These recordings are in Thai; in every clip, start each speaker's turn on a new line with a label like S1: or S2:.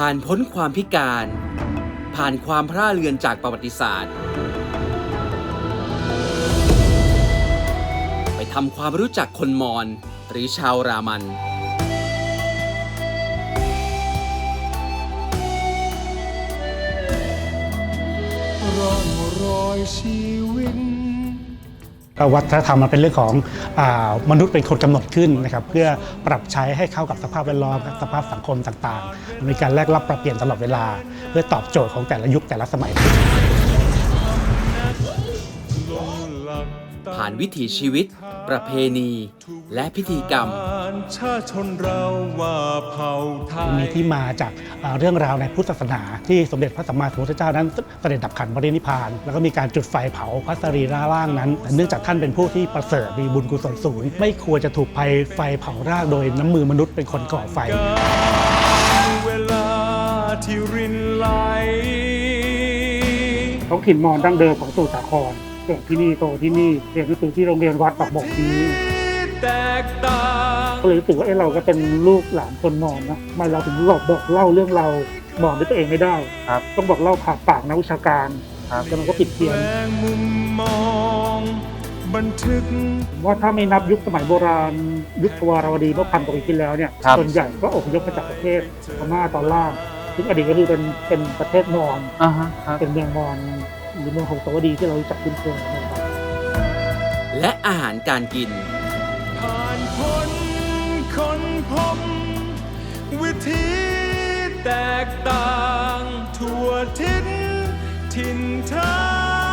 S1: ผ่านพ้นความพิการ ผ่านความพร่าเรือนจากประวัติศาสตร์ ไปทำความรู้จักคนมอญหรือชาวรามัน
S2: ร่องรอยชีวิต
S3: ก็วัฒนธรรมมันเป็นเรื่องของอมนุษย์เป็นคนกำหนดขึ้นนะครับเพื่อปรับใช้ให้เข้ากับสภาพแวดล้อมสภาพสังคมต่างๆ มีการแลกรับปรับเปลี่ยนตลอดเวลา เพื่อตอบโจทย์ของแต่ละยุคแต่ละสมัยา
S1: นวิถีชีวิต ประเพณี และพิธีกรรม
S2: ชาติชนเราว่าเผ่าไทย
S3: มีที่มาจากอ่าเรื่องราวในพุทธศาสนา ที่สมเด็จพระสัมมาสัมพุทธเจ้านั้นเสด็จดับขันธ์ปรินิพพาน แล้วก็มีการจุดไฟเผาพระสรีระร่างนั้น เนื่องจากท่านเป็นผู้ที่ประเสริฐมีบุญกุศลสูงไม่ควรจะถูกภัยไฟเผาร่างโดยน้ำมือมนุษย์เป็นคนก่อไฟ
S2: เวลาที่รินไหล
S4: ท้องถิ่นมอญดั้งเดิมของสมุทรสาคร เกิดที่นี่โตที่นี่เรียนหนังสือที่โรงเรียนวัดปากบกนี้
S2: แตกต่าง
S4: ก็เลยรู้สึกว่าเอ้เราก็เป็นลูกหลานคนมอญนะทำไมเราถึงบอกบอกเล่าเรื่องเรามอญด้วยตัวเองไม่ได้
S3: ครับ
S4: ต้องบอกเล่าผ่านปากนักวิชาการแต่มันก็ผิดเพี้ยน
S2: แปลงมุมมองบันทึก
S4: ว่าถ้าไม่นับยุคสมัยโบราณ ยุคทวารวดีเมื่อพันกว่าปีที่แล้วเนี่ย
S3: ครับ
S4: ส่วนใหญ่ก็อพยพมาจากประเทศพม่าตอนล่างซึ่งอดีตก็คือเป็นเป็นประเทศมอญ
S3: อ่าฮะครับ
S4: เป็นเมืองมอญ หรือเมืองหงสาวดีที่เรารู้จักคุ้นเคยนะครับ
S1: และอาหารการกิน
S2: ผ่านพ้นคนพบวิธีแตกต่างทั่วทิศถิ่นทา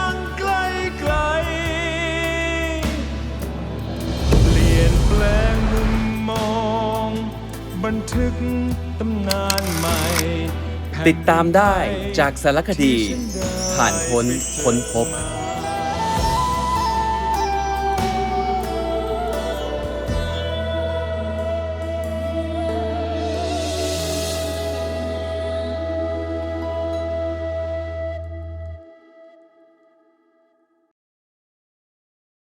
S2: งไกลไกล เปลี่ยนแปลงมุมมอง บันทึกตำนานใหม่
S1: ติดตามได้จากสารคดี ผ่านพ้นค้นพบ